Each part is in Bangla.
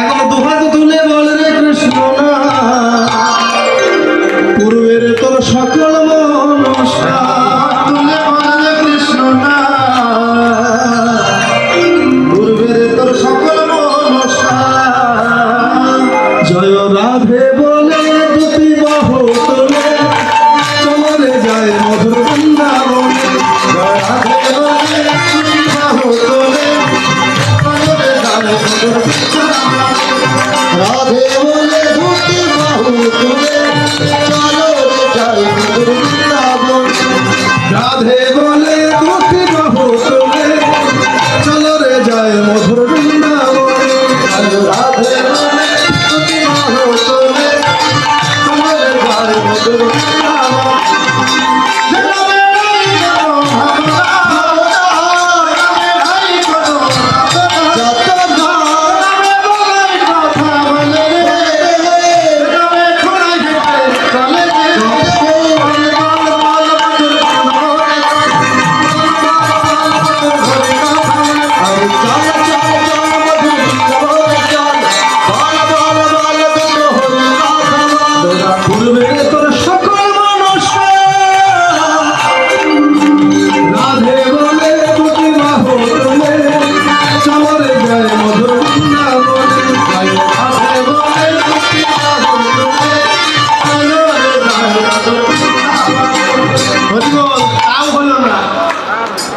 এখন দুহাত তুলে বল রে কৃষ্ণ না। পূর্বের তোর সকল মনসা তুলে বল রে কৃষ্ণ না। পূর্বের তোর সকল মনসা জয় রাধে বলে দুটি বাহু তোলে, চলে যায় মধুর বৃন্দাবনে। জয় রাধে বলে দুটি বাহু তোলে, চলে যায় মধুর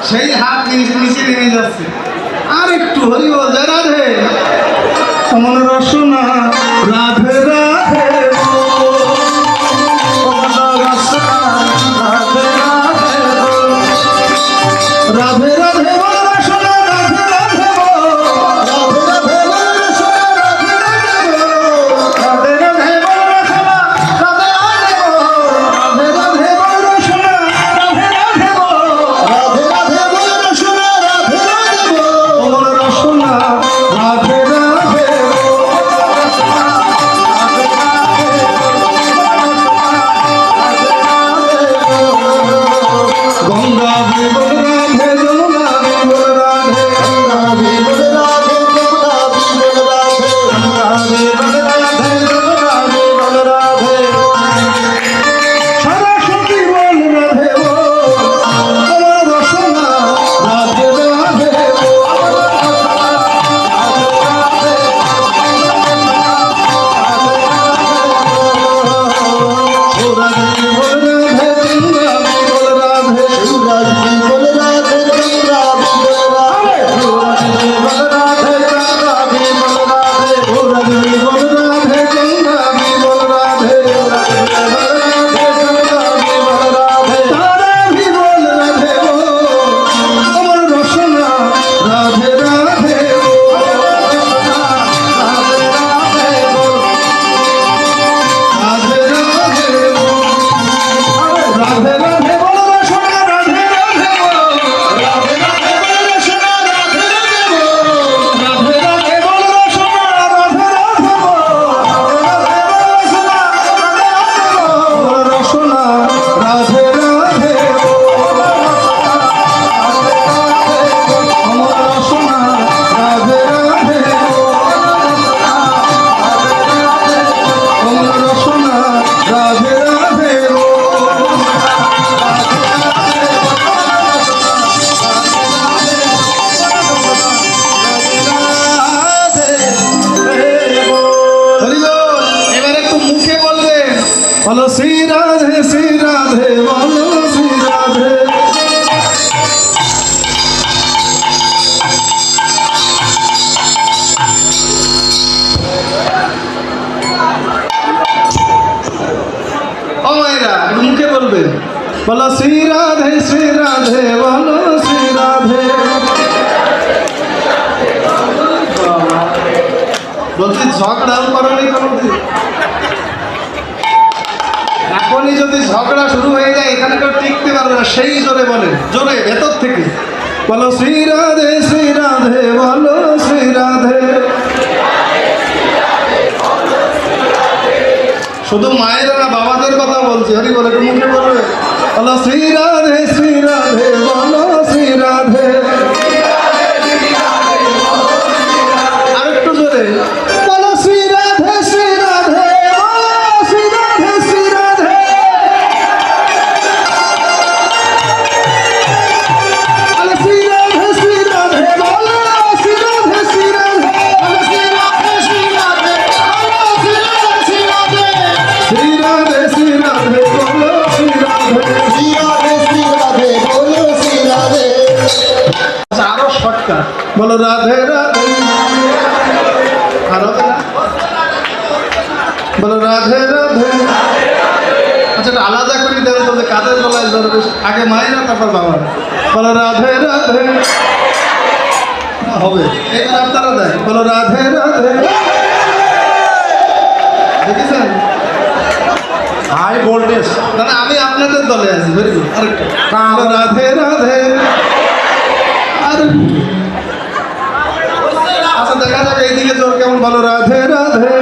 সেই হাত নিচে নেমে যাচ্ছে। আর একটু হরিবল জয় রাধে অমন রসনা রাধে রাধে বলো শ্রী রাধে শ্রী রাধে বলো শ্রী রাধে ও মায়েরা একটু মুখে বলবেন বলো শ্রী রাধে শ্রী রাধে বলো শ্রী রাধে বলছি ঝগড়াও করনি কোনোদিন ঝগড়া শুরু হয়ে যায়, এখানে কেউ টিকতে পারবে না, সেই জোরে বলে, জোরে, ভেতর থেকে। বলো, শ্রী রাধে শ্রী রাধে, বলো, শ্রী রাধে। শুধু মায়েরা না, বাবাদের কথা বলছি, হরি বলে মুখে বলবে। বলো, শ্রী রাধে শ্রী রাধে, বলো, শ্রী রাধে। বলো রাধে রাধে। আর বলো। রাধে রাধে। আচ্ছা এটা আলাদা করে দেবে তো কাদের গলায় ধরবে? আগে মায়েরা তারপর বাবা বলো রাধে রাধে। হবে। এবার আপনারা দেয় বলো রাধে রাধে। দেখেছেন? High voltage. না না, আমি আপনাদের দলে আছি বলো রাধে রাধে। আর বলো Radhe Radhe.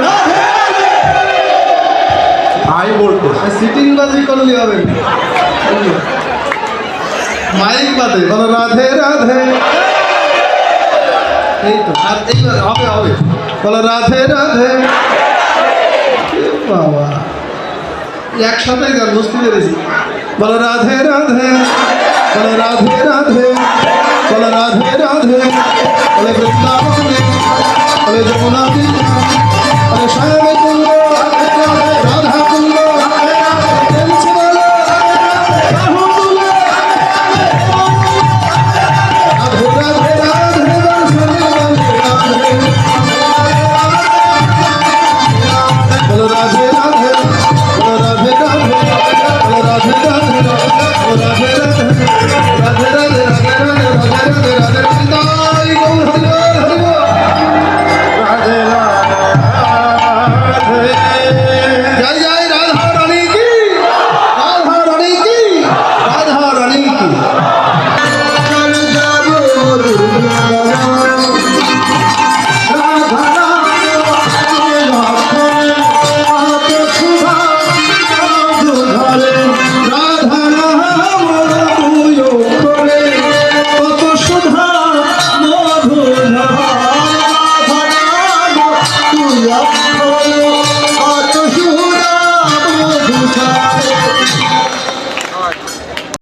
High voltage sitting বাজি করলে হবে। মাইক বাদে বলো রাধে রাধে। এই তো আর এইবার হবে হবে। বলো রাধে রাধে। এ বাবা। একসাথে গান বুঝতে পেরেছি। বলো রাধে রাধে। বলো রাধে রাধে। বলো রাধে রাধে।